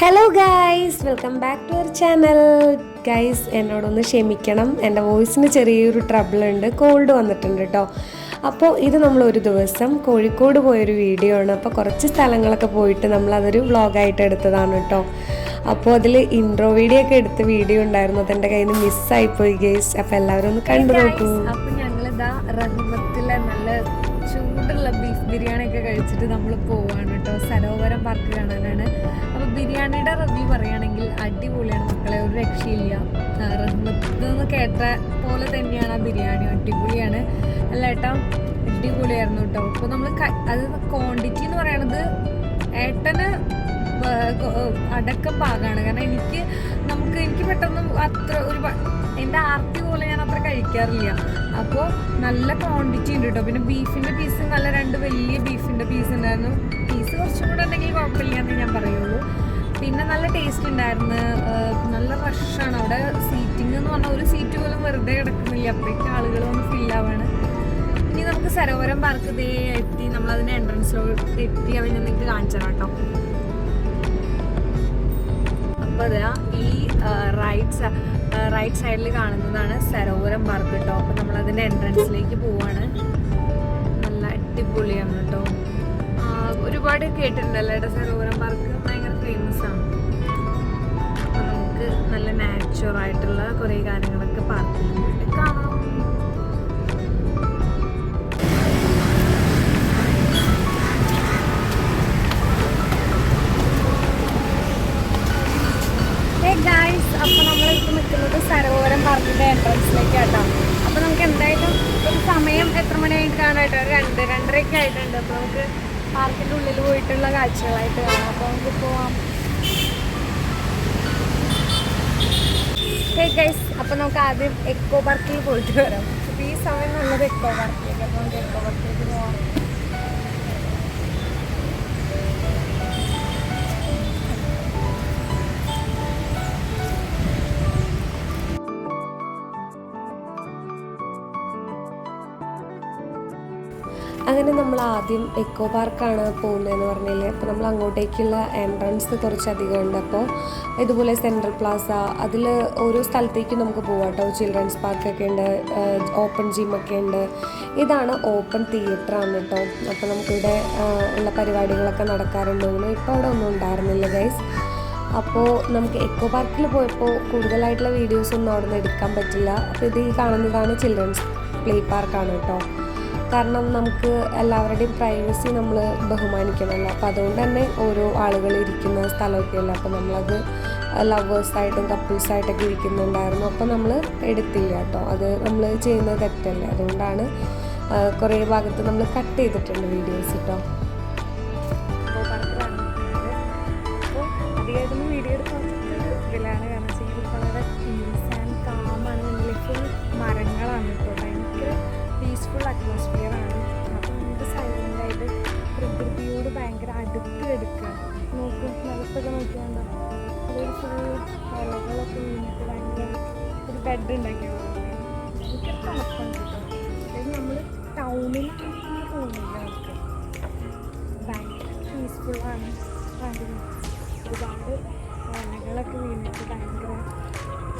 Hello guys welcome back to our channel guys എന്നോടൊന്ന് ക്ഷമിക്കണം. എന്റെ വോയിസിന് ചെറിയൊരു ട്രബിൾ ഉണ്ട്. കോൾഡ് വന്നിട്ടുണ്ട് കേട്ടോ അപ്പോൾ ഇത് നമ്മൾ ഒരു ദിവസം കോഴിക്കോട് പോയൊരു വീഡിയോ ആണ്. അപ്പോൾ കുറച്ച് സ്ഥലങ്ങളൊക്കെ പോയിട്ട് നമ്മൾ അതൊരു വ്ളോഗായിട്ട് എടുത്തതാണ് കേട്ടോ അപ്പോൾ അതിൽ ഇൻട്രോ വീഡിയോ ഒക്കെ എടുത്ത വീഡിയോ ഉണ്ടായിരുന്നു അതെന്റെ കയ്യിൽ നിന്ന് മിസ്സായിപ്പോയി ഗൈസ് അപ്പോൾ എല്ലാവരും ഒന്ന് കണ്ടു നോക്കൂ. അപ്പോൾ ഞങ്ങളിതാ റഹ്മത്തിലെ നല്ല ചൂടുള്ള ബീഫ് ബിരിയാണി ഒക്കെ കഴിച്ചിട്ട് നമ്മൾ പോവാണ് കേട്ടോ. സരോവരം പാർക്ക് കാണാനാണ്. അപ്പൊ ബിരിയാണിയുടെ റിവ്യൂ പറയുകയാണെങ്കിൽ അടിപൊളിയാണ് മക്കളെ ഒരു രക്ഷയില്ല. റഹ്മത്ത് എന്ന് കേട്ട പോലെ തന്നെയാണ് ആ ബിരിയാണി. അടിപൊളിയാണ്. അല്ല ഏട്ടാ അടിപൊളിയായിരുന്നു കേട്ടോ. അപ്പോൾ നമ്മൾ അത് ക്വാണ്ടിറ്റി എന്ന് പറയണത് ഏട്ടന് അടക്കം പാകാണ് കാരണം എനിക്ക് നമുക്ക് എനിക്ക് പെട്ടെന്ന് അത്ര ഒരു എന്റെ ആർത്തി പോലെ ഞാൻ അത്ര കഴിക്കാറില്ല. അപ്പോൾ നല്ല ക്വാണ്ടിറ്റി ഉണ്ട് കേട്ടോ പിന്നെ ബീഫിന്റെ പീസ് നല്ല രണ്ട് വലിയ ബീഫിന്റെ പീസ് ഉണ്ടായിരുന്നു. പീസ് കുറച്ചും കൂടെ ഉണ്ടെങ്കിൽ കുഴപ്പമില്ല എന്ന് ഞാൻ പറയുള്ളൂ. പിന്നെ നല്ല ടേസ്റ്റ് ഉണ്ടായിരുന്നു. നല്ല റഷാണ് അവിടെ സീറ്റിംഗ് എന്ന് പറഞ്ഞാൽ ഒരു സീറ്റ് പോലും വെറുതെ കിടക്കുന്നില്ല. അപ്പോഴേക്കും ആളുകൾ വന്ന് ഫില്ലാവാണ് ഇനി നമുക്ക് സരോവരം പാർക്ക് ദേ എത്തി. നമ്മളതിന്റെ എൻട്രൻസിലോട്ട് എത്തി. അവൻ നിങ്ങൾക്ക് കാണിച്ചു തരാം കേട്ടോ അതാ ഈ റൈറ്റ് റൈറ്റ് സൈഡിൽ കാണുന്നതാണ് സരോവരം പാർക്ക് കേട്ടോ അപ്പോൾ നമ്മളതിന്റെ എൻട്രൻസിലേക്ക് പോവാണ്. നല്ല അടിപൊളിയാണ് കേട്ടോ ഒരുപാട് കേട്ടിട്ടുണ്ടല്ലോ ഇവിടെ സരോവരം പാർക്ക് ഭയങ്കര ഫേമസ് ആണ്. നമുക്ക് നല്ല നാച്ചുറൽ ആയിട്ടുള്ള കുറേ കാര്യങ്ങളൊക്കെ പാർക്കിൽ കാണാം. അപ്പോൾ നമ്മളിപ്പോൾ നിൽക്കുന്നത് സരോവരം പാർക്കിന്റെ എൻട്രൻസിലേക്ക് കേട്ടോ അപ്പോൾ നമുക്ക് എന്തായാലും ഒരു സമയം എത്ര മണിയായിട്ട് കാണാനായിട്ട്? ഒരു രണ്ട് രണ്ടരയൊക്കെ ആയിട്ടുണ്ട്. അപ്പോൾ നമുക്ക് പാർക്കിന്റെ ഉള്ളിൽ പോയിട്ടുള്ള കാഴ്ചകളായിട്ട് കാണാം. അപ്പോൾ നമുക്ക് പോവാം. ഹേ ഗൈസ് അപ്പോൾ നമുക്ക് ആദ്യം എക്കോ പാർക്കിൽ പോയിട്ട് വരാം. അപ്പോൾ ഈ സമയം നല്ലത് എക്കോ പാർക്കിലേക്ക് അപ്പോൾ നമുക്ക് എക്കോ പാർക്കിലേക്ക് പോവാം. അങ്ങനെ നമ്മൾ ആദ്യം എക്കോ പാർക്കാണ് പോകുന്നതെന്ന് പറഞ്ഞാൽ അപ്പോൾ നമ്മൾ അങ്ങോട്ടേക്കുള്ള എൻട്രൻസ് കുറച്ചധികം ഉണ്ട്. അപ്പോൾ ഇതുപോലെ സെൻട്രൽ പ്ലാസ അതിൽ ഓരോ സ്ഥലത്തേക്കും നമുക്ക് പോകാം കേട്ടോ. ചിൽഡ്രൻസ് പാർക്കൊക്കെ ഉണ്ട് ഓപ്പൺ ജിമ്മൊക്കെ ഉണ്ട്. ഇതാണ് ഓപ്പൺ തിയേറ്റർ ആണ് കേട്ടോ. അപ്പോൾ നമുക്കിവിടെ ഉള്ള പരിപാടികളൊക്കെ നടക്കാറുണ്ട് ഇപ്പോൾ അവിടെ ഒന്നും ഉണ്ടായിരുന്നില്ല ഗൈസ്. അപ്പോൾ നമുക്ക് എക്കോ പാർക്കിൽ പോയപ്പോൾ കൂടുതലായിട്ടുള്ള വീഡിയോസ് ഒന്നും അവിടെ നിന്ന് എടുക്കാൻ പറ്റില്ല. അപ്പോൾ ഇത് ഈ കാണുന്നതാണ് ചിൽഡ്രൻസ് പ്ലേ പാർക്കാണ് കേട്ടോ. കാരണം നമുക്ക് എല്ലാവരുടെയും പ്രൈവസി നമ്മൾ ബഹുമാനിക്കണമല്ലോ. അപ്പോൾ അതുകൊണ്ട് തന്നെ ഓരോ ആളുകൾ ഇരിക്കുന്ന സ്ഥലമൊക്കെയല്ലോ അപ്പോൾ നമ്മളത് ലവേഴ്സായിട്ടും കപ്പിൾസായിട്ടൊക്കെ ഇരിക്കുന്നുണ്ടായിരുന്നു. അപ്പോൾ നമ്മൾ എടുത്തില്ല കേട്ടോ. അത് നമ്മൾ ചെയ്യുന്നത് തെറ്റല്ലേ? അതുകൊണ്ടാണ് കുറേ ഭാഗത്ത് നമ്മൾ കട്ട് ചെയ്തിട്ടുണ്ട് വീഡിയോസ് കേട്ടോ. അധികമായിട്ടൊന്നും വീഡിയോ എടുക്കാൻ കാരണം വെച്ചാൽ വളരെ പീസ് ആൻഡ് കാമാണ് മരങ്ങളാണ് കേട്ടോ. പീസ്ഫുൾ അറ്റ്മോസ്ഫിയർ ആണ്. അപ്പം നമുക്ക് സൈലന്റ് ആയിട്ട് പ്രകൃതിയോട് ഭയങ്കര അടുത്ത് എടുക്കുക. നോക്കും നിലത്തൊക്കെ നോക്കിയാൽ അതൊരു ഫുൾ ഇലകളൊക്കെ വീണിട്ട് ഭയങ്കര ഒരു ബെഡ് ഉണ്ടാക്കിയ പോലെ ഭയങ്കര കിട്ടും. നമ്മൾ ടൗണിൽ തോന്നില്ല നമുക്ക്. ഭയങ്കര പീസ്ഫുള്ളാണ് ഭയങ്കര ഒരുപാട് ഇലകളൊക്കെ വീണിട്ട് ഭയങ്കര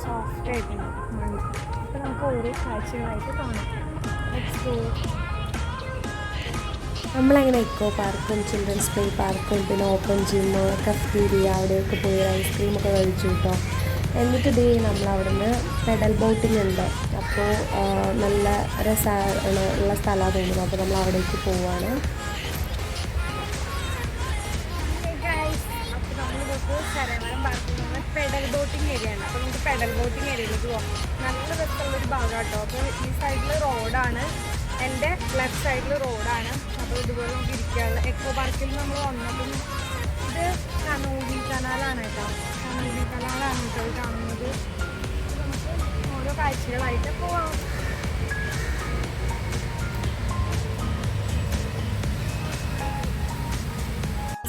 സോഫ്റ്റ് ആയിട്ടുണ്ട് മണ്ണ്. അപ്പോൾ നമുക്ക് ഓരോ കാഴ്ചകളായിട്ട് കാണാം. നമ്മളങ്ങനെ എക്കോ പാർക്കും ചിൽഡ്രൻസ് പ്ലേ പാർക്കും പിന്നെ ഓപ്പൺ ജിമ്മ് കഫ്റ്റീരിയ അവിടെയൊക്കെ പോയി ഐസ്ക്രീമൊക്കെ കഴിച്ചു കേട്ടോ എന്നിട്ട് ഇതേ നമ്മൾ അവിടുന്ന് പെഡൽ ബോട്ടിംഗ് ഉണ്ട് അപ്പോൾ നല്ല രസമാണ് ഉള്ള സ്ഥലമാണ് തോന്നുന്നത് അപ്പോൾ നമ്മൾ അവിടേക്ക് പോവാണ്. പെഡൽ ബോട്ടിങ് ഏരിയയിലേക്ക് പോകാം നല്ല രസമുള്ളൊരു ഭാഗം കേട്ടോ അപ്പോൾ ഈ സൈഡിൽ റോഡാണ്. എന്റെ ലെഫ്റ്റ് സൈഡിൽ റോഡാണ്. അപ്പോൾ ഇതുപോലെ നമുക്ക് ഇരിക്കാനുള്ള എക്കോ പാർക്കിൽ നമ്മൾ വന്നതും ഇത് കനൂരി കനാലാണ് കേട്ടോ. കനൂരി കനാലാണ് കേട്ടോ കാണുന്നത്. നമുക്ക് ഓരോ കാഴ്ചകളായിട്ട് പോവാം.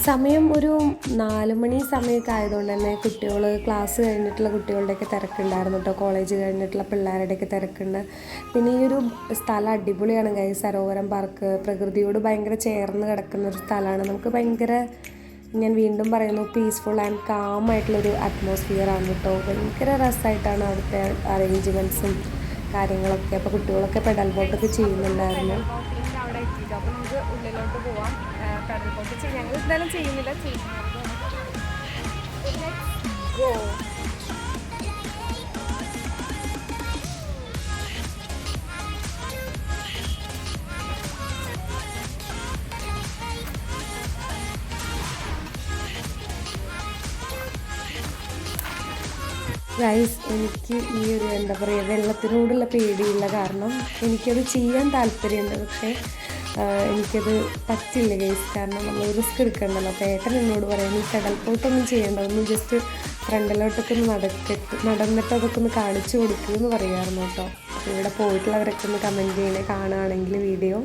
സമയം ഒരു നാല് മണി സമയമൊക്കെ ആയതുകൊണ്ട് തന്നെ കുട്ടികൾ ക്ലാസ് കഴിഞ്ഞിട്ടുള്ള കുട്ടികളുടെയൊക്കെ തിരക്കുണ്ടായിരുന്നു കേട്ടോ. കോളേജ് കഴിഞ്ഞിട്ടുള്ള പിള്ളേരുടെയൊക്കെ തിരക്കുണ്ട്. പിന്നെ ഈ ഒരു സ്ഥലം അടിപൊളിയാണ് കൈ സരോവരം പാർക്ക് പ്രകൃതിയോട് ഭയങ്കര ചേർന്ന് കിടക്കുന്ന ഒരു സ്ഥലമാണ്. നമുക്ക് ഭയങ്കര ഞാൻ വീണ്ടും പറയുന്നു പീസ്ഫുൾ ആൻഡ് കാം ആയിട്ടുള്ളൊരു ആണ് കേട്ടോ. ഭയങ്കര രസമായിട്ടാണ് അവിടുത്തെ അറേഞ്ച്മെന്റ്സും കാര്യങ്ങളൊക്കെ. അപ്പോൾ കുട്ടികളൊക്കെ പെഡൽ ബോട്ടൊക്കെ ചെയ്യുന്നുണ്ടായിരുന്നു. അപ്പോൾ നമുക്ക് ഉള്ളിലോട്ട് പോവാം. ഞങ്ങൾ എന്തായാലും ചെയ്യുന്നില്ല ഗൈസ് എനിക്ക് ഈ ഒരു എന്താ പറയുക വെള്ളത്തിനോടുള്ള പേടിയുള്ള കാരണം എനിക്കത് ചെയ്യാൻ താല്പര്യമുണ്ട്. പക്ഷേ എനിക്കത് പറ്റില്ല ഗൈസ് കാരണം നമ്മൾ റിസ്ക് എടുക്കണ്ടല്ലോ. അപ്പോൾ ഏട്ടൻ എന്നോട് പറയാം നീ കടൽ ചെയ്യേണ്ട. ഒന്ന് ജസ്റ്റ് ഫ്രണ്ടിലോട്ടൊക്കെ ഒന്ന് നടക്കട്ട് നടന്നിട്ട് അതൊക്കെ ഒന്ന് കാണിച്ചു കൊടുക്കുക എന്ന് പറയാമായിരുന്നു കേട്ടോ. ഇവിടെ പോയിട്ടുള്ളവരൊക്കെ ഒന്ന് കമന്റ് ചെയ്യണേ കാണുകയാണെങ്കിൽ വീഡിയോ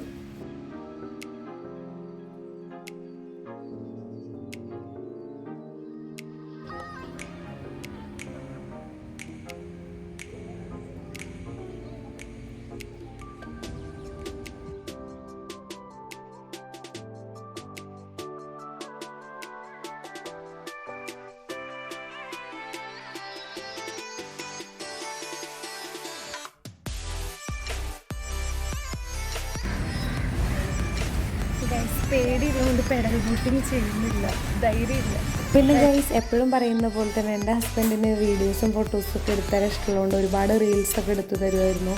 പേടിയുള്ളതുകൊണ്ട് പെഡൽ ബോട്ടിങ് ചെയ്യുന്നില്ല. ധൈര്യമില്ല. പിന്നെ ഗൈസ് എപ്പോഴും പറയുന്ന പോലെ തന്നെ എന്റെ ഹസ്ബൻഡിന് വീഡിയോസും ഫോട്ടോസും ഒക്കെ എടുത്താൽ ഇഷ്ടമുള്ളതുകൊണ്ട് ഒരുപാട് റീൽസൊക്കെ എടുത്തു തരുമായിരുന്നു.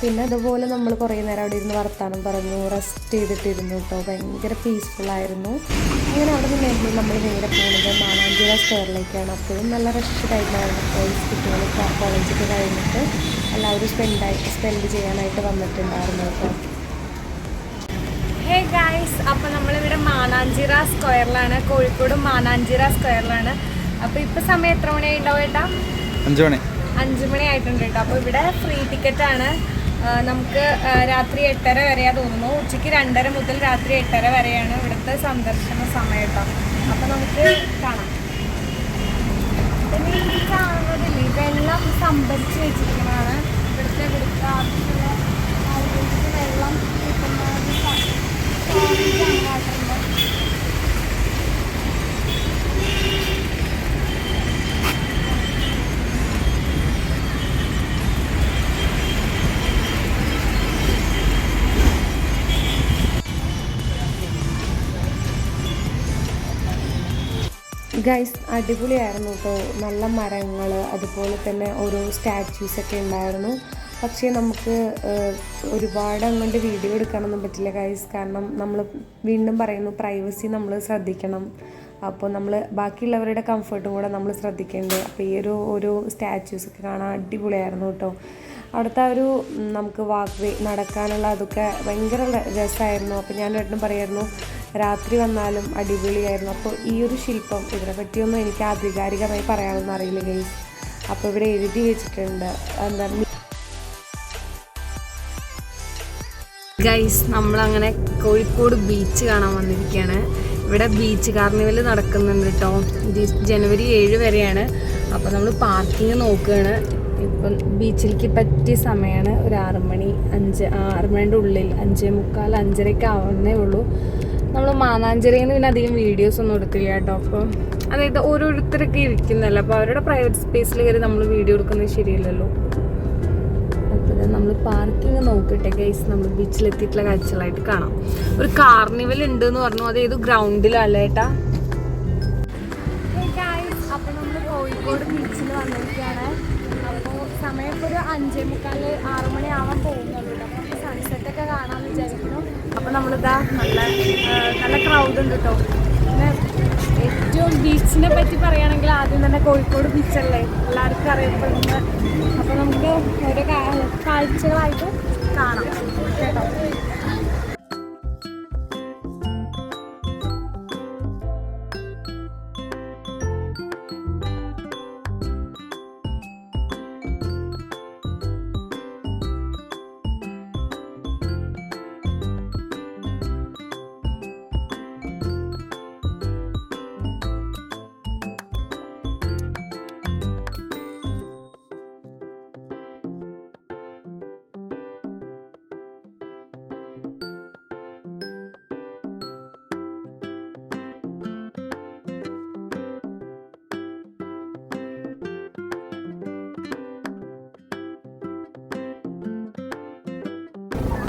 പിന്നെ അതുപോലെ നമ്മൾ കുറേ നേരം അവിടെ ഇരുന്ന് വർത്താനം പറഞ്ഞു റെസ്റ്റ് ചെയ്തിട്ടിരുന്നു കേട്ടോ ഭയങ്കര പീസ്ഫുൾ ആയിരുന്നു. അങ്ങനെ അവിടെ നിന്നായിരുന്നു നമ്മൾ നേരെ പോകുന്നത് മാനാഞ്ചിറ സ്ക്വയറിലേക്കാണ് അപ്പോഴും നല്ല റഷ് ടൈമായിരുന്നു കുട്ടികളൊക്കെ കോളേജൊക്കെ കഴിഞ്ഞിട്ട് എല്ലാവരും സ്പെൻഡായി സ്പെൻഡ് ചെയ്യാനായിട്ട് വന്നിട്ടുണ്ടായിരുന്നു കേട്ടോ ഹേ ഗായ്സ് അപ്പോൾ നമ്മളിവിടെ മാനാഞ്ചിറ സ്ക്വയറിലാണ് കോഴിക്കോട് മാനാഞ്ചിറ സ്ക്വയറിലാണ്. അപ്പോൾ ഇപ്പോൾ സമയം എത്ര മണിയായി ഉണ്ടാവും ഏട്ടാ? അഞ്ചു മണി. അഞ്ച് മണി ആയിട്ടുണ്ട് കേട്ടോ. അപ്പോൾ ഇവിടെ ഫ്രീ ടിക്കറ്റാണ് നമുക്ക് രാത്രി എട്ടര വരെയാ തോന്നുന്നു. ഉച്ചയ്ക്ക് രണ്ടര മുതൽ രാത്രി എട്ടര വരെയാണ് ഇവിടുത്തെ സന്ദർശന സമയം കേട്ടോ. അപ്പോൾ നമുക്ക് കാണാം. പിന്നെ ഈ കാണുന്നതില്ലേ വെള്ളം സംഭരിച്ച് വെച്ചിരിക്കുന്നതാണ്. ഇവിടുത്തെ ഇവിടുത്തെ ആവശ്യമുള്ള വെള്ളം ഗൈസ് അടിപൊളിയായിരുന്നു കേട്ടോ. നല്ല മരങ്ങൾ അതുപോലെ തന്നെ ഓരോ സ്റ്റാച്യൂസൊക്കെ ഉണ്ടായിരുന്നു. പക്ഷേ നമുക്ക് ഒരുപാട് അങ്ങോട്ട് വീഡിയോ എടുക്കാനൊന്നും പറ്റില്ല ഗൈസ് കാരണം നമ്മൾ വീണ്ടും പറയുന്നു പ്രൈവസി നമ്മൾ ശ്രദ്ധിക്കണം. അപ്പോൾ നമ്മൾ ബാക്കിയുള്ളവരുടെ കംഫർട്ടും കൂടെ നമ്മൾ ശ്രദ്ധിക്കേണ്ടത്. അപ്പോൾ ഈ ഒരു ഒരു സ്റ്റാച്യൂസ് ഒക്കെ കാണാൻ അടിപൊളിയായിരുന്നു കേട്ടോ. അവിടുത്തെ ഒരു നമുക്ക് വാക്ക് വേ നടക്കാനുള്ള അതൊക്കെ ഭയങ്കര രസമായിരുന്നു. അപ്പോൾ ഞാൻ ഒരിടത്തും പറയായിരുന്നു രാത്രി വന്നാലും അടിപൊളിയായിരുന്നു. അപ്പോൾ ഈ ഒരു ശില്പം ഇതിനെ പറ്റിയൊന്നും എനിക്ക് ആധികാരികമായി പറയാനൊന്നും അറിയില്ല ഗൈസ് അപ്പോൾ ഇവിടെ എഴുതി വെച്ചിട്ടുണ്ട് എന്താ ഗൈസ് നമ്മളങ്ങനെ കോഴിക്കോട് ബീച്ച് കാണാൻ വന്നിരിക്കുകയാണ് ഇവിടെ ബീച്ച് കാർണിവൽ നടക്കുന്നുണ്ട് കേട്ടോ ജനുവരി ഏഴ് വരെയാണ്. അപ്പോൾ നമ്മൾ പാർക്കിംഗ് നോക്കുകയാണ് ഇപ്പം ബീച്ചിലേക്ക് പറ്റിയ സമയമാണ് ഒരു ആറ് മണി അഞ്ച് ആറ് മണിയുടെ ഉള്ളിൽ അഞ്ചേ മുക്കാൽ അഞ്ചരയ്ക്ക് ആവുന്നേ ഉള്ളൂ. നമ്മൾ മാനാഞ്ചിറയിൽ നിന്ന് പിന്നെ അധികം വീഡിയോസ് ഒന്നും എടുക്കില്ല കേട്ടോ അപ്പം അതായത് ഓരോരുത്തരൊക്കെ ഇരിക്കുന്നല്ലോ. അപ്പോൾ അവരുടെ പ്രൈവറ്റ് സ്പേസിൽ കയറി നമ്മൾ വീഡിയോ എടുക്കുന്നത് ശരിയല്ലല്ലോ. നമ്മൾ പാർക്കിംഗ് നോക്കട്ടെ ഗൈസ് നമ്മൾ ബീച്ചിലെത്തിയിട്ടുള്ള കാഴ്ചകളായിട്ട് കാണാം. ഒരു കാർണിവൽ ഉണ്ട് എന്ന് പറഞ്ഞു. അത് ഏത് ഗ്രൗണ്ടിലല്ലേ ഏട്ടാ? അപ്പോൾ നമ്മൾ കോഴിക്കോട് ബീച്ചിൽ വന്നിരിക്കുകയാണ്. അപ്പോൾ സമയം ഇപ്പോൾ ഒരു അഞ്ചേ മുക്കാൽ ആറു മണി ആവാൻ പോകുന്നുള്ളൂ അപ്പോൾ സൺസെറ്റ് ഒക്കെ കാണാമെന്ന് വിചാരിക്കുന്നു. അപ്പോൾ നമ്മളിതാ നല്ല നല്ല ക്രൗഡ് ഉണ്ട് കേട്ടോ ബീച്ചിനെ പറ്റി പറയുകയാണെങ്കിൽ ആദ്യം തന്നെ കോഴിക്കോട് ബീച്ചല്ലേ. എല്ലാവർക്കും അറിയപ്പെടുന്നത്. അപ്പോൾ നമുക്ക് ഓരോ കാഴ്ചകളായിട്ട് കാണാം. കേട്ടോ?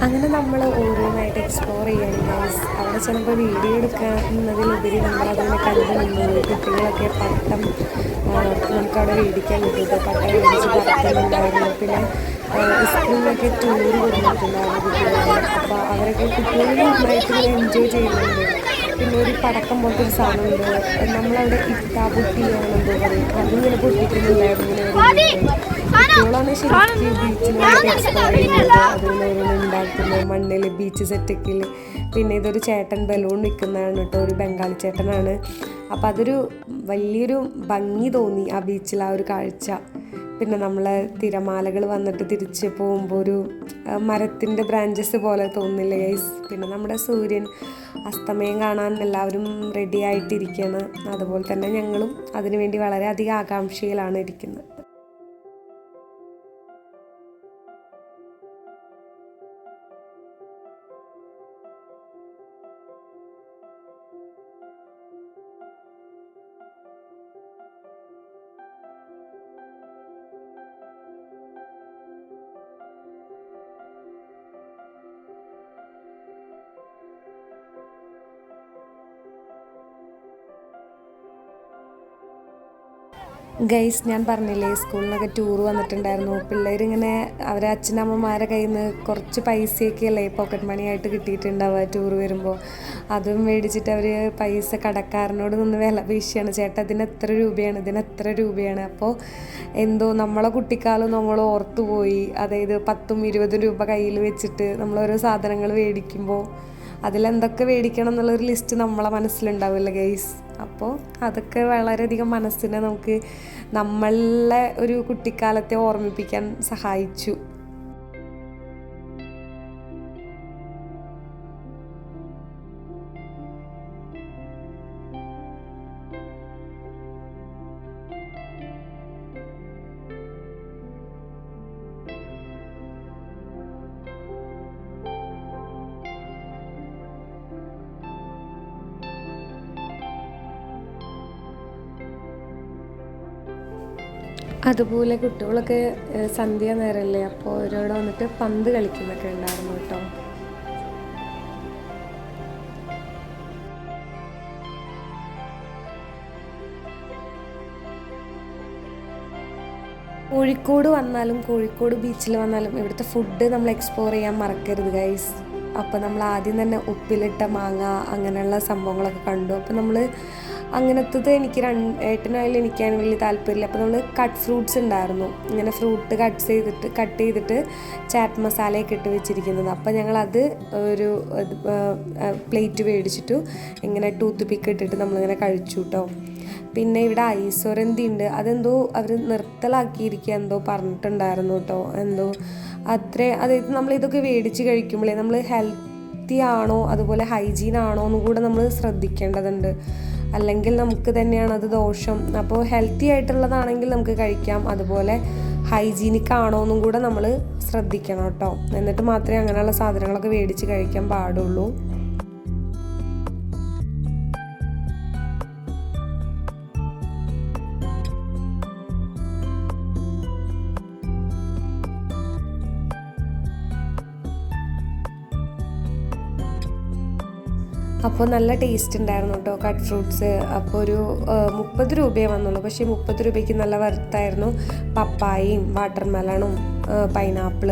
അങ്ങനെ നമ്മൾ ഓരോന്നായിട്ട് എക്സ്പ്ലോർ ചെയ്യണം ഗൈസ് അവിടെ ചിലപ്പോൾ വീഡിയോ എടുക്കുന്നതിലുപരി നമ്മളതിനെ കണ്ടു നിന്നത് കുട്ടികളൊക്കെ പട്ടം നമുക്കവിടെ മേടിക്കാൻ കിട്ടും പട്ടം മേടിച്ച് പറക്കുന്നുണ്ടായിരുന്നു പിന്നെ സ്കൂളിലൊക്കെ ടൂർ കൊടുത്തിട്ടുണ്ടായിരുന്നു കുട്ടികളെ അപ്പോൾ അവരൊക്കെ കുട്ടികളും നന്നായിട്ട് എൻജോയ് ചെയ്യുന്നുണ്ട്. പിന്നെ ഒരു പടക്കം പോലത്തെ ഒരു സാധനമുണ്ട് നമ്മളവിടെ ഇട്ടാപൊട്ടി എന്തോ പറയും. അതിങ്ങനെ പൊട്ടിക്കുന്നുണ്ടായിരുന്നു മണ്ണിൽ ഒരു കുട്ടികളാണ് ശരിക്കും ബീച്ചിലായിട്ട് എക്സ്പ്ലോർ ചെയ്യുന്നത് അതുപോലെ ഉണ്ടാക്കുന്നത്. മണ്ണിൽ ബീച്ച് സെറ്റക്കിൽ പിന്നെ ഇതൊരു ചേട്ടൻ ബലൂൺ നിൽക്കുന്നതാണ് കേട്ടോ. ഒരു ബംഗാളി ചേട്ടനാണ്. അപ്പോൾ അതൊരു വലിയൊരു ഭംഗി തോന്നി ആ ബീച്ചിൽ ആ ഒരു കാഴ്ച. പിന്നെ നമ്മളെ തിരമാലകൾ വന്നിട്ട് തിരിച്ച് പോകുമ്പോൾ ഒരു മരത്തിന്റെ ബ്രാഞ്ചസ് പോലെ തോന്നില്ല ഗൈസ് പിന്നെ നമ്മുടെ സൂര്യൻ അസ്തമയം കാണാൻ എല്ലാവരും റെഡി ആയിട്ടിരിക്കുകയാണ് അതുപോലെ തന്നെ ഞങ്ങളും അതിനുവേണ്ടി വളരെയധികം ആകാംക്ഷയിലാണ് ഇരിക്കുന്നത്. ഗൈസ് ഞാൻ പറഞ്ഞില്ലേ സ്കൂളിലൊക്കെ ടൂർ വന്നിട്ടുണ്ടായിരുന്നു. പിള്ളേരിങ്ങനെ അവരെ അച്ഛനമ്മമാരെ കയ്യിൽ നിന്ന് കുറച്ച് പൈസയൊക്കെ അല്ലേ പോക്കറ്റ് മണി ആയിട്ട് കിട്ടിയിട്ടുണ്ടാവുക ടൂർ വരുമ്പോൾ അതും മേടിച്ചിട്ട് അവർ പൈസ കടക്കാരനോട് നിന്ന് വില വീശിയാണ്. ചേട്ടാ ഇതിന് എത്ര രൂപയാണ്? ഇതിന് എത്ര രൂപയാണ്? അപ്പോൾ എന്തോ നമ്മളെ കുട്ടിക്കാലം നമ്മൾ ഓർത്തു പോയി. അതായത് പത്തും ഇരുപതും രൂപ കയ്യിൽ വെച്ചിട്ട് നമ്മളോരോ സാധനങ്ങൾ മേടിക്കുമ്പോൾ അതിലെന്തൊക്കെ മേടിക്കണം എന്നുള്ളൊരു ലിസ്റ്റ് നമ്മളെ മനസ്സിലുണ്ടാവില്ല ഗൈസ് അപ്പോൾ അതൊക്കെ വളരെയധികം മനസ്സിനെ നമുക്ക് നമ്മളെ ഒരു കുട്ടിക്കാലത്തെ ഓർമ്മിപ്പിക്കാൻ സഹായിച്ചു. അതുപോലെ കുട്ടികളൊക്കെ സന്ധ്യ നേരമല്ലേ അപ്പോൾ അവരോട് വന്നിട്ട് പന്ത് കളിക്കുന്നൊക്കെ ഉണ്ടായിരുന്നു കേട്ടോ. കോഴിക്കോട് വന്നാലും കോഴിക്കോട് ബീച്ചിൽ വന്നാലും ഇവിടുത്തെ ഫുഡ് നമ്മൾ എക്സ്പ്ലോർ ചെയ്യാൻ മറക്കരുത് ഗൈസ് അപ്പോൾ നമ്മൾ ആദ്യം തന്നെ ഉപ്പിലിട്ട മാങ്ങ അങ്ങനെയുള്ള സംഭവങ്ങളൊക്കെ കണ്ടു. അപ്പോൾ നമ്മൾ അങ്ങനത്തത് എനിക്ക് രണ്ട് ഏട്ടനായാലും എനിക്കാണ് വലിയ താല്പര്യമില്ല. അപ്പോൾ നമ്മൾ കട്ട് ഫ്രൂട്ട്സ് ഉണ്ടായിരുന്നു. ഇങ്ങനെ ഫ്രൂട്ട് കട്ട് ചെയ്തിട്ട് കട്ട് ചെയ്തിട്ട് ചാറ്റ് മസാലയൊക്കെ ഇട്ട് വെച്ചിരിക്കുന്നത്. അപ്പോൾ ഞങ്ങളത് ഒരു പ്ലേറ്റ് മേടിച്ചിട്ടു ഇങ്ങനെ ടൂത്ത് പിക്ക് ഇട്ടിട്ട് നമ്മളിങ്ങനെ കഴിച്ചു കേട്ടോ പിന്നെ ഇവിടെ ഐശ്വരന്തി ഉണ്ട്. അതെന്തോ അവർ നിർത്തലാക്കിയിരിക്കുക എന്തോ പറഞ്ഞിട്ടുണ്ടായിരുന്നു കേട്ടോ എന്തോ അത്ര അതായത് നമ്മൾ ഇതൊക്കെ മേടിച്ച് കഴിക്കുമ്പോഴേ നമ്മൾ ഹെൽത്തി ആണോ അതുപോലെ ഹൈജീൻ ആണോ എന്നും കൂടെ നമ്മൾ ശ്രദ്ധിക്കേണ്ടതുണ്ട്. അല്ലെങ്കിൽ നമുക്ക് തന്നെയാണ് അത് ദോഷം. അപ്പോൾ ഹെൽത്തി ആയിട്ടുള്ളതാണെങ്കിൽ നമുക്ക് കഴിക്കാം. അതുപോലെ ഹൈജീനിക് ആണോ എന്നും കൂടെ നമ്മൾ ശ്രദ്ധിക്കണം കേട്ടോ. എന്നിട്ട് മാത്രമേ അങ്ങനെയുള്ള സാധനങ്ങളൊക്കെ മേടിച്ച് കഴിക്കാൻ പാടുള്ളൂ. അപ്പോൾ നല്ല ടേസ്റ്റ് ഉണ്ടായിരുന്നു കേട്ടോ കട്ട് ഫ്രൂട്ട്സ് അപ്പോൾ ഒരു മുപ്പത് രൂപയേ വന്നുള്ളൂ. പക്ഷേ മുപ്പത് രൂപയ്ക്ക് നല്ല വർത്തായിരുന്നു പപ്പായയും വാട്ടർമെലണും പൈനാപ്പിൾ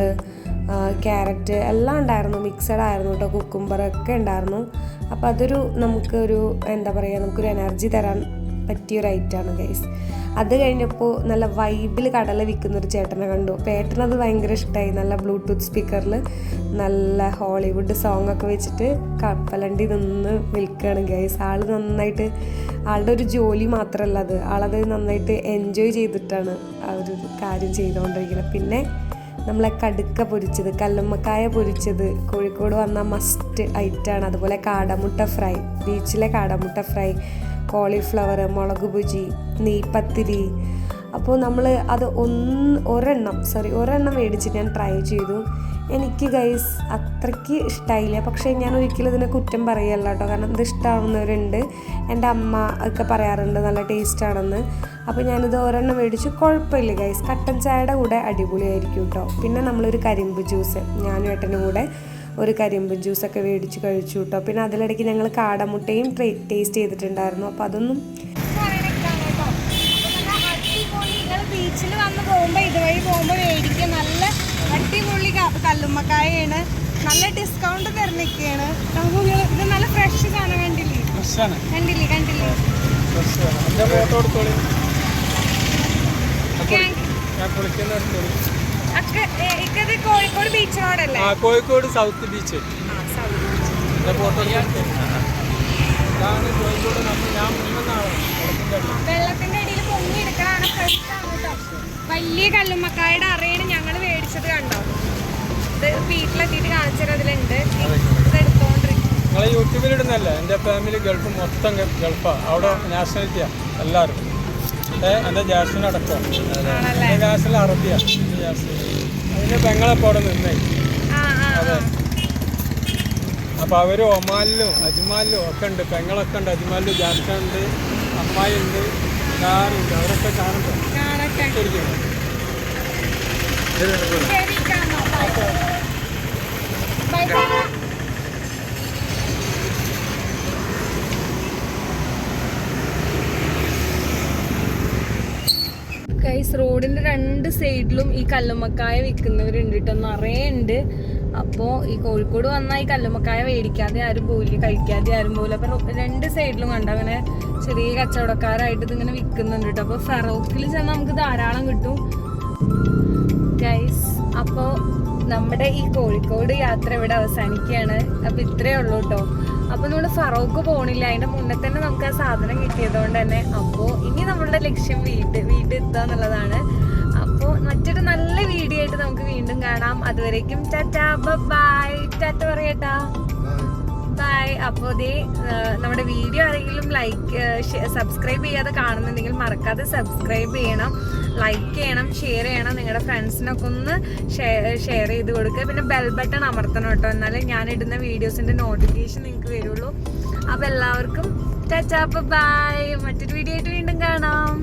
ക്യാരറ്റ് എല്ലാം ഉണ്ടായിരുന്നു. മിക്സഡ് ആയിരുന്നു കേട്ടോ കുക്കുംബറൊക്കെ ഉണ്ടായിരുന്നു. അപ്പോൾ അതൊരു നമുക്കൊരു എന്താ പറയുക നമുക്കൊരു എനർജി തരാൻ പറ്റിയൊരു ഐറ്റമാണ് ഗൈസ് അത് കഴിഞ്ഞപ്പോൾ നല്ല വൈബിൽ കടല വിൽക്കുന്ന ഒരു ചേട്ടനെ കണ്ടു. അപ്പോൾ ഏട്ടനത് ഭയങ്കര ഇഷ്ടമായി നല്ല ബ്ലൂടൂത്ത് സ്പീക്കറിൽ നല്ല ഹോളിവുഡ് സോങ് ഒക്കെ വെച്ചിട്ട് കപ്പലണ്ടി നിന്ന് വിൽക്കുകയാണ് ഗൈസ് ആൾ നന്നായിട്ട് ആളുടെ ഒരു ജോലി മാത്രമല്ല അത്. ആളത് നന്നായിട്ട് എൻജോയ് ചെയ്തിട്ടാണ് ആ ഒരു കാര്യം ചെയ്തുകൊണ്ടിരിക്കുന്നത് പിന്നെ നമ്മളെ കടുക്ക പൊരിച്ചത് കല്ലുമ്മക്കായ പൊരിച്ചത് കോഴിക്കോട് വന്ന മസ്റ്റ് ഐറ്റാണ് അതുപോലെ കാടമുട്ട ഫ്രൈ ബീച്ചിലെ കാടമുട്ട ഫ്രൈ കോളിഫ്ലവർ മുളക് ഭുജി നെയ്പത്തിരി. അപ്പോൾ നമ്മൾ അത് ഒന്ന് ഒരെണ്ണം സോറി ഒരെണ്ണം മേടിച്ച് ഞാൻ ട്രൈ ചെയ്തു. എനിക്ക് ഗൈസ് അത്രയ്ക്ക് ഇഷ്ടമായില്ല പക്ഷേ ഞാൻ ഒരിക്കലും ഇതിനെ കുറ്റം പറയല്ല കേട്ടോ. കാരണം ഇത് ഇഷ്ടമാവുന്നവരുണ്ട് എന്റെ അമ്മ ഒക്കെ പറയാറുണ്ട് നല്ല ടേസ്റ്റാണെന്ന് അപ്പോൾ ഞാനിത് ഒരെണ്ണം മേടിച്ചു. കുഴപ്പമില്ല ഗൈസ് കട്ടൻ ചായയുടെ കൂടെ അടിപൊളിയായിരിക്കും കേട്ടോ. പിന്നെ നമ്മളൊരു കരിമ്പ് ജ്യൂസ് ഞാനും ഏട്ടനും കൂടെ ഒരു കരിമ്പ് ജ്യൂസൊക്കെ മേടിച്ച് കഴിച്ചു കേട്ടോ പിന്നെ അതിലിടയ്ക്ക് ഞങ്ങൾ കാടമുട്ടയും ടേസ്റ്റ് ചെയ്തിട്ടുണ്ടായിരുന്നു. അപ്പോൾ അതൊന്നും ബീച്ചിൽ വന്ന് പോകുമ്പോൾ ഇതുവഴി പോകുമ്പോൾ മേടിക്കുക നല്ല അടിപൊളി കല്ലുമ്മക്കായാണ് നല്ല ഡിസ്കൗണ്ട് തരുന്നൊക്കെയാണ് നമുക്ക് ഇത് നല്ല ഫ്രഷ് സാധനം കണ്ടില്ലേ? കണ്ടില്ലേ കണ്ടില്ലേ ഫോട്ടോ എടുത്തോളി? ഞാൻ കുളിക്കുന്ന എടുത്തോളി കോഴിക്കോട് ബീച്ചിനോടല്ലേ കോഴിക്കോട് സൗത്ത് ബീച്ച് ഫോട്ടോ ഇതാണ് കോഴിക്കോട് നമ്മൾ ഞാൻ. വെള്ളത്തിന്റെ അടിയിൽ. പൊങ്ങി കേട്ടോ വലിയ കല്ലുമ്മക്കായുടെ അറയാണ് ഞങ്ങൾ മേടിച്ചത് കണ്ടോ? ഇത് വീട്ടിലെത്തിയിട്ട് കാണിച്ചത് അതിലുണ്ട്. നിങ്ങളെ യൂട്യൂബിൽ ഇടുന്നല്ലേ എന്റെ ഫാമിലി ഗൾഫ് മൊത്തം ഗൾഫാ. ഗൾഫാണ് അവിടെ നാഷണാലിറ്റിയാണ് എല്ലാവരും. എന്റെ അടക്കം നാഷണൽ അറബിയാണ് എന്റെ പെങ്ങളെ അതിന്റെ അവിടെ നിന്നേ. ആ ആ ഒമാലിലും ഒമാനിലും അജ്മാലിലും ഒക്കെ ഉണ്ട്. പെങ്ങളൊക്കെ ഉണ്ട്. അജ്മാലിലും ജാസ്മുണ്ട് അമ്മായി ഉണ്ട്. എല്ലാവരും ഉണ്ട്. അവരൊക്കെ കാണട്ടെ ശരിക്കും. ശരി കാണാം ബൈ ബൈ കാണാം ഗൈസ് റോഡിന്റെ രണ്ട് സൈഡിലും ഈ കല്ലുമ്മക്കായ വിൽക്കുന്നവരുണ്ട് കേട്ടോ നിറയെ ഉണ്ട് അപ്പോ ഈ കോഴിക്കോട് വന്നാൽ ഈ കല്ലുമ്മക്കായ മേടിക്കാതെ ആരും പോയില്ല കഴിക്കാതെ ആരും പോയില്ല അപ്പം രണ്ട് സൈഡിലും കണ്ട അങ്ങനെ ചെറിയ കച്ചവടക്കാരായിട്ട് ഇതിങ്ങനെ വിൽക്കുന്നുണ്ട് കേട്ടോ അപ്പോൾ ഫെറോക്കിൽ ചെന്നാൽ നമുക്ക് ധാരാളം കിട്ടും. ഗൈസ് അപ്പോൾ നമ്മുടെ ഈ കോഴിക്കോട് യാത്ര ഇവിടെ അവസാനിക്കുകയാണ്. അപ്പോൾ ഇത്രയേ ഉള്ളൂ കേട്ടോ അപ്പോൾ നമ്മൾ ഫറോക്ക് പോണില്ല. അതിന്റെ മുന്നേ തന്നെ നമുക്ക് ആ സാധനം കിട്ടിയതുകൊണ്ട് തന്നെ. അപ്പോൾ ഇനി നമ്മളുടെ ലക്ഷ്യം വീട്ട് വീട്ടിൽ എത്തുക എന്നുള്ളതാണ്. അപ്പോൾ മറ്റൊരു നല്ല വീഡിയോ ആയിട്ട് നമുക്ക് വീണ്ടും കാണാം. അതുവരേക്കും ടാറ്റാ. ബൈ ടാറ്റ പറയട്ടാ ബൈ അപ്പോൾ ഇതേ നമ്മുടെ വീഡിയോ ആരെങ്കിലും ലൈക്ക് സബ്സ്ക്രൈബ് ചെയ്യാതെ കാണുന്നുണ്ടെങ്കിൽ മറക്കാതെ സബ്സ്ക്രൈബ് ചെയ്യണം. ലൈക്ക് ചെയ്യണം ഷെയർ ചെയ്യണം. നിങ്ങളുടെ ഫ്രണ്ട്സിനൊക്കെ ഒന്ന് ഷെയർ ചെയ്ത് കൊടുക്കുക പിന്നെ ബെൽ ബട്ടൺ അമർത്തണം കേട്ടോ. എന്നാലേ ഞാൻ ഇടുന്ന വീഡിയോസിന്റെ നോട്ടിഫിക്കേഷൻ നിങ്ങൾക്ക് വരുള്ളൂ. അപ്പോൾ എല്ലാവർക്കും ടാറ്റാ. ബൈ മറ്റൊരു വീഡിയോ ആയിട്ട് വീണ്ടും കാണാം.